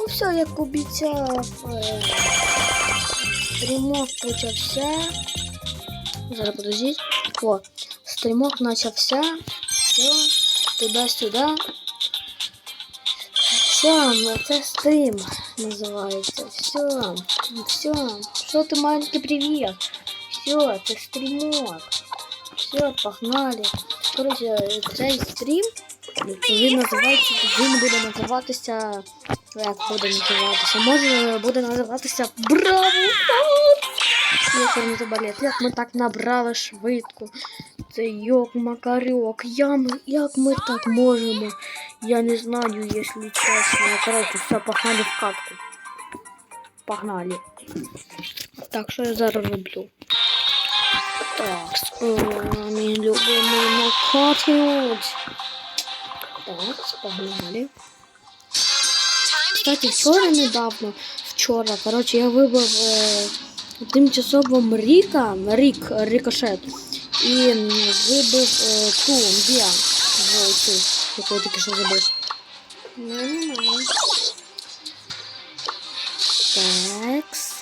Ну все, як обіцяв. е, Стрімок почався. Зараз подождіть. О, стрімок почався. Все, туди-сюди. Все, ну це стрім називається. Все, все. Що ти маленький привіт? Все, це стрімок. Все, погнали. Коротше, цей стрім, він називається, він буде називатися. Як буде називатися? Може буде називатися Браво! Не заболіт. Як ми так набрали швидко. Це йок макарьок. Я, як ми так можемо? Я не знаю, якщо чесно. Коротше, все, погнали в катку. Погнали. Так, що я зараз роблю? Так, о, мій любимий накатить. Так, погнали. Кстати, вчора недавно, вчора, коротше, я вибив е, тимчасово Ріка, Рік, Рикошет. І м, вибив е, ту, Діа, в цю, яку я тільки що забив. Ну, нормально. Такс.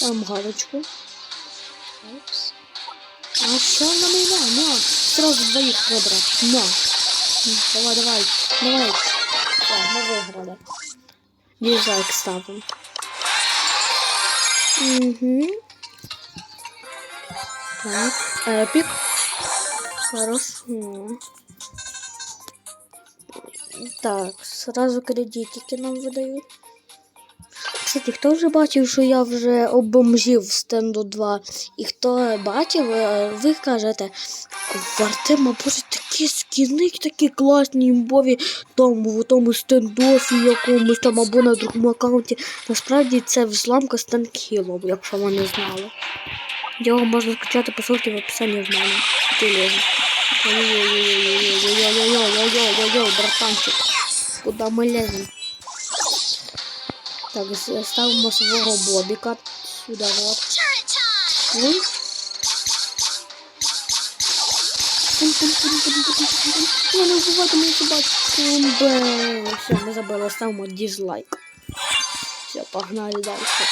Там галочку. Такс. А що на меня? На, сразу двоих выбрал. На. Давай, давай, давай. Все, мы выиграли. Дизлайк ставим. Угу. Так, эпик. Хорошо. Так, сразу кредитики нам выдают. Кстати, хто вже бачив, що я вже обомжів стенду 2? І хто бачив, е, ви кажете, Артема боже такі скіни, такі класні імбові там в тому стендофі якомусь там або на другому аккаунті. Насправді це взламка стенкілом, якщо ви не знали. Його можна скачати по ссылці в описанні в мене. Ой-ой-ой-ой-ой-ой-ой-ой-ой-ой-ой, братанчик. Куда ми лезем? Так, ставимо свого бобіка сюди вот. Пум-пум-пум-пум-пум-пум-пум. Не вбивайте мою собачку. Все, ми забили, ставимо дизлайк. Все, погнали дальше.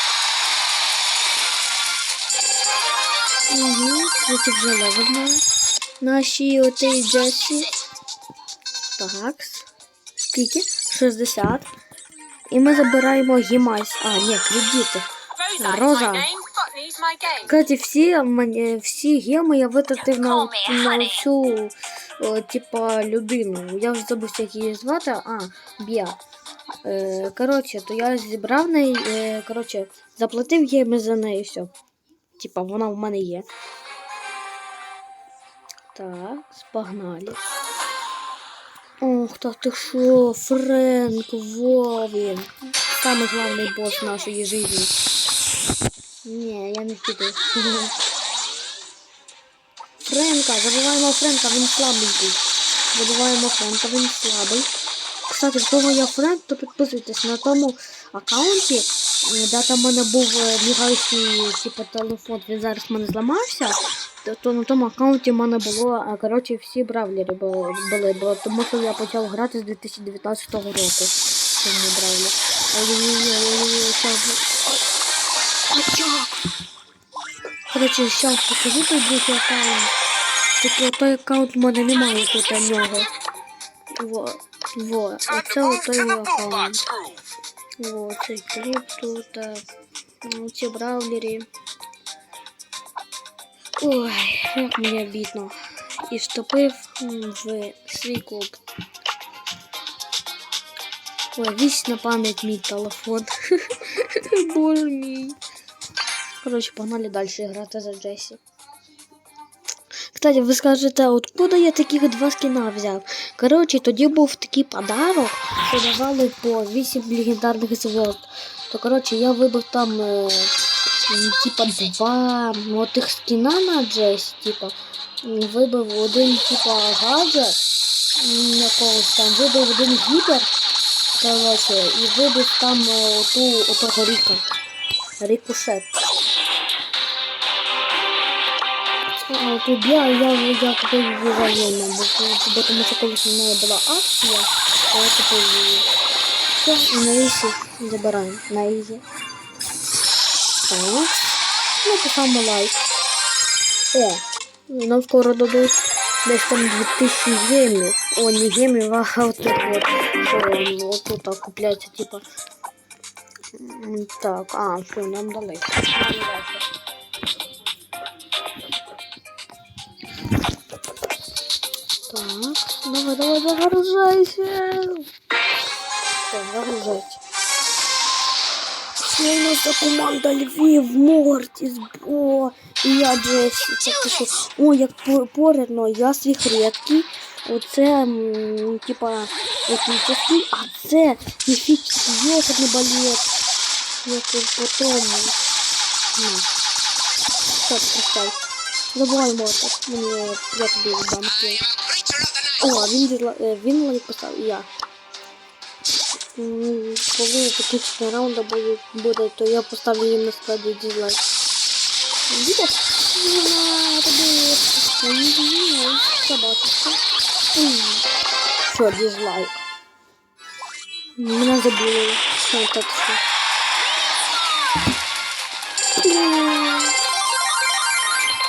Угу, кстати, вже левел. Наші отей Джесі. Так. Скільки? 60. І ми забираємо гімайс. А, ні, кредити. Rosa, Кстати, всі, мені- всі геми я витратив на, на цю, о, типа, людину. Я вже забув, як її звати. А, Б'я. Е, коротше, то я зібрав неї, е, коротше, заплатив геми за неї, все. Типа, вона в мене є. Так, погнали. Ох, та ти що, Френк, Вовін. Самый главный босс нашей жизни. Не, я не піду. Френка, забуваємо Френка, він слабенький. Забуваємо Френка, він слабий. Кстати, в кого я Френк, то підписуйтесь на тому аккаунті, е, де там в мене був е, бігаючий типу, телефон, він зараз в мене зламався. То, на тому аккаунті в мене було, а, коротше, всі бравлери були, були, бо тому що я почав грати з 2019 року. в Цьому бравлі. Коротше, зараз покажу другий аккаунт. Тільки той аккаунт в мене немає тут у нього. Во, во, оце отой аккаунт. Во, цей кліп тут. а, ну, Ці браулері. Ой, як мені обідно. І вступив в свій клуб. Ой, вічна пам'ять мій телефон. Боже мій. Короче, погнали дальше грати за Джесі. Кстати, ви скажете, откуда я таких два скіна взяв? Коротше, тоді був такий подарок, що давали по 8 легендарних звезд. То коротше, я вибив там е, типа два ну, тих скіна на Джесі, типа. Вибив один, типа, гаджет якогось там, вибив один гіпер, коротше, і вибив там е, оту, отого Ріка. Рикошет. А, я, я, купив її районно, бо, тому що колись у неї була акція, а я купив її. Все, на ізі забираємо. На ізі. Так. Ну, поставимо лайк. О, нам скоро дадуть десь там 2000 гемів. О, не гемів, а вот тут вот. Що, вот тут так купляється, типа. Так, а, все, нам дали. Нам дали. Давай, давай, загружайся. Все, загружайся. Що у нас команда Львів, Мортіс, Бо, і я Джесі. Це ти що? О, як по- порядно, я свій редкий. Оце, типа, етнічний, а це міфічний йогуртний балет. Як і потом. Ну. Ти представь? Забувай Мортіс, мені я тобі дам кіл. О, він, е, він лайк поставив, і я. Коли закінчення раунду буде, буде, то я поставлю їм на складі дизлайк. Буде? На тобі собачка. Що, дизлайк? Мене забули. Що так? М.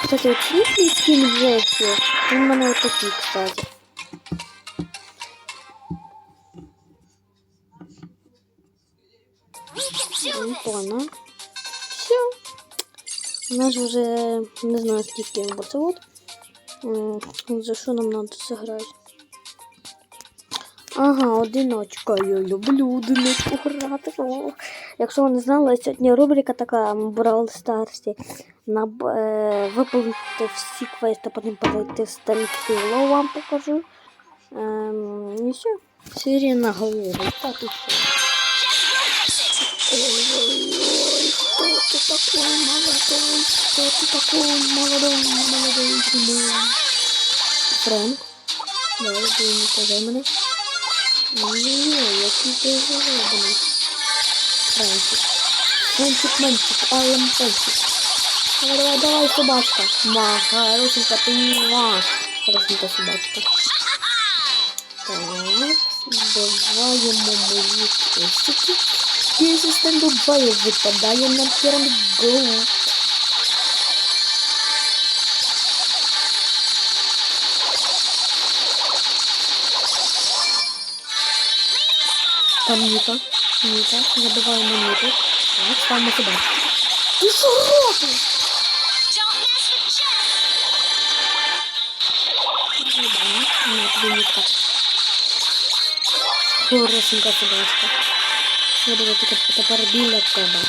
Кстати, вот слышали скин Джесси? Он у мене вот такие, кстати. У нас вже не знаю скільки бо це от. За що нам треба зіграти? Ага, одиночка. Я люблю одиночку грати. О. Якщо ви не знали, сьогодні рубрика така Brawl Stars. На, е, виповнити всі квести, потім перейти в Стенкіло вам покажу. Ем, і все. Серія на голову. Так і все Ой-ой-ой, кто ты такой молодой? Кто ты такой молодой, молодой чумой? Фрэнк? Давай, ты не сказай мене. Ой-ой-ой, який ти зароблений. Фрэнчик. Фрэнчик, Мэнчик, Аллен Фрэнчик. Давай, давай, давай, собачка. Ма, хорошенька ты, ма. Хорошенька собачка. Так, добавимо мої костики. Надеюсь, из Тандубая выпадая на первом голу. Там Ника. Ника. Забываем на Нику. Так, там мы сюда. Ты шо роты? Нет, Ника. Хорошенько собачка. Я буду тепер біля тебе.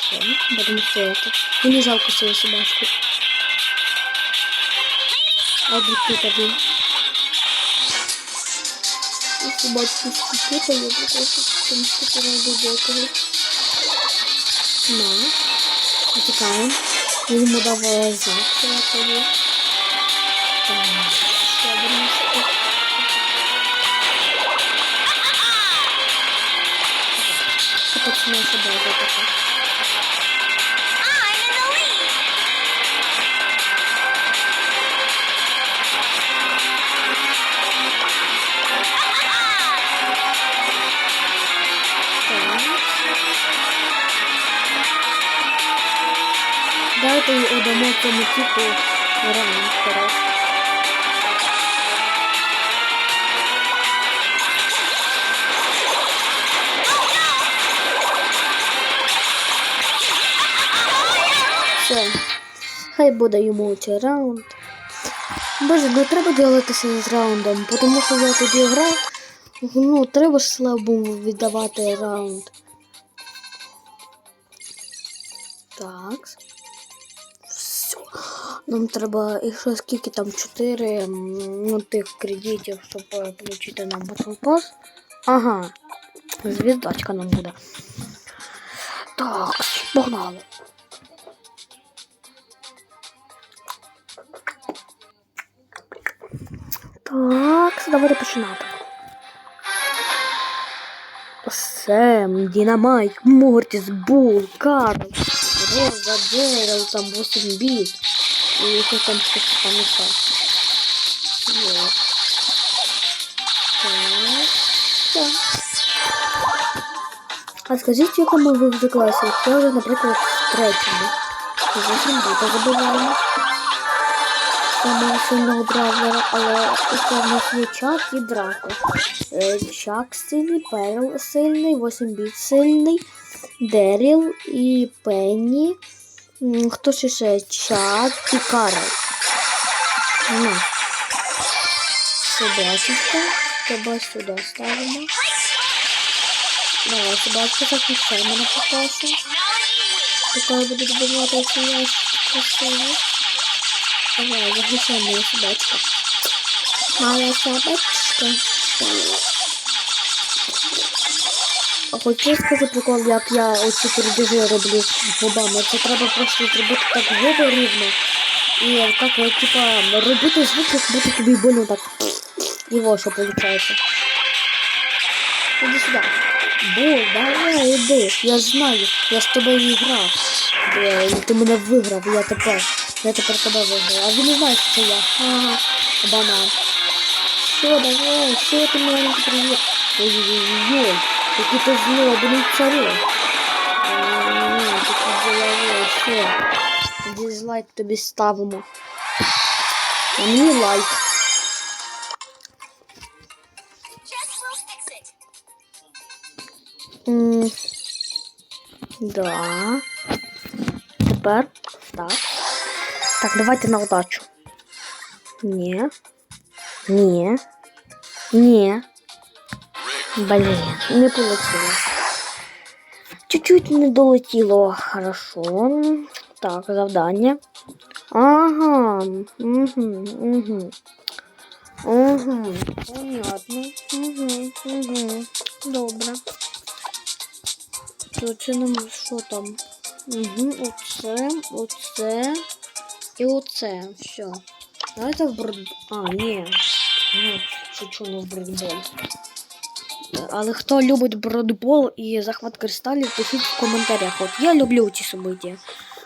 Все, будемо стояти. Мені жалко свою собачку. А тут один. І собачку скипаю, тому що пора глибокого. На. Потікаємо. Він йому знак, я тобі. Так. Це починає себе така. I'm in the lead. Давайте удамо цьому типу раунд коротше. Все. Хай буде йому цей раунд. Боже, не треба ділитися з раундом, тому що я тоді грав. Ну, треба ж слабому віддавати раунд. Так. Все. Нам треба, якщо скільки там 4 ну, тих кредитів, щоб е, отримати нам Battle Pass. Ага. Звіздочка нам буде. Так, погнали. Давайте починати. Сэм, Динамайт, Мортис, Бул, Карл, Роза, Джерал, там 8 бит. И еще там что-то Так. А скажіть, в якому ви вже класі? Я вже, наприклад, в третьому. Зовсім діти забуваємо. Сильного бравлера, але в нас є Чак і Драко. Е, Чак сильний, Перл сильний, 8 біт сильний, Деріл і Пенні. Хто ще ще? Чак і Карл. Ну. Собачечка. Тебе сюди ставимо. Давай, собачка, захищай мене попрошу. Поки я буду добивати ці ящики красиво. Давай, захищай мою собачку. Моя собачка. А хоч я скажу прикол, як я оці передежі роблю губами. Це треба просто зробити так губи рівно. І так, от, типа, робити звук, як будто тобі больно так. І во що виходить. Іди сюди. Бо, давай, іди. Я знаю, я з тобою грав. Е, і Ти мене виграв, я тепер. Я тепер тебе виграв. А він не знає, що це я. Ага, банан. Все, давай, все, ти маленький привіт. Ой-ой-ой, який ти злобний царю. Ой, такий діловий, все. Дизлайк тобі ставимо. А мені лайк. М, Да. Тепер так. Так, давайте на удачу. Ні. Ні. Ні. Блін, не полетіло. Чуть-чуть не долетіло. Хорошо. Так, завдання. Ага. Угу, угу. Угу. Понятно. Угу, угу. Добре. То це нам що там? Угу, оце, оце і оце. Все. Давайте в брод... А, ні. Ну, шучу не в бродбол. Але хто любить бродбол і захват кристалів, пишіть в коментарях. От я люблю ці события.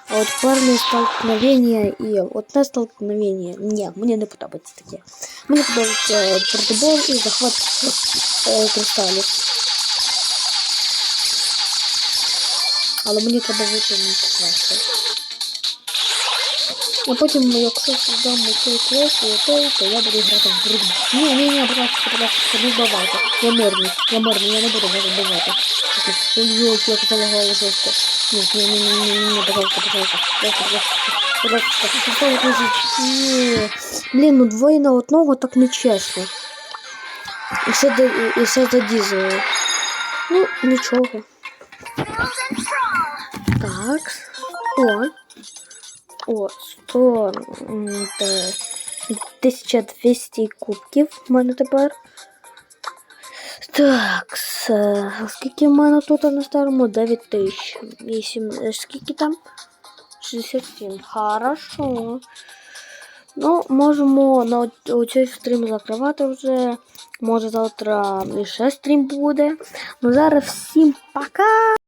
А от парне столкновення і одне столкновення. Ні, мені не подобається таке. Мені подобається бродбол і захват е, кристалів. Але мені треба витягнути краще. А потім, якщо создам цей квест, і той, то я буду грати в брудбол. Ні, ні, ні, будь ласка, будь ласка, не вбивайте. Я мирний, я мирний, я не буду вас вбивати. Ой, як залагало жорстко. Ні, ні, ні, ні, ні, ні. Пожалуйста, пожалуйста, пожалуйста. Пожалуйста, пожалуйста. Ні. Блін, ну двоє на одного так нечесно. І все, і все за. Ну, нічого. Так. О. О, 100... 1200 кубків в мене тепер. Так, скільки в мене тут на старому? 9000. 8. е, Скільки там? 67. Хорошо. Ну, можемо на оцей стрім закривати вже. Може завтра і ще стрім буде. Ну зараз всім пока!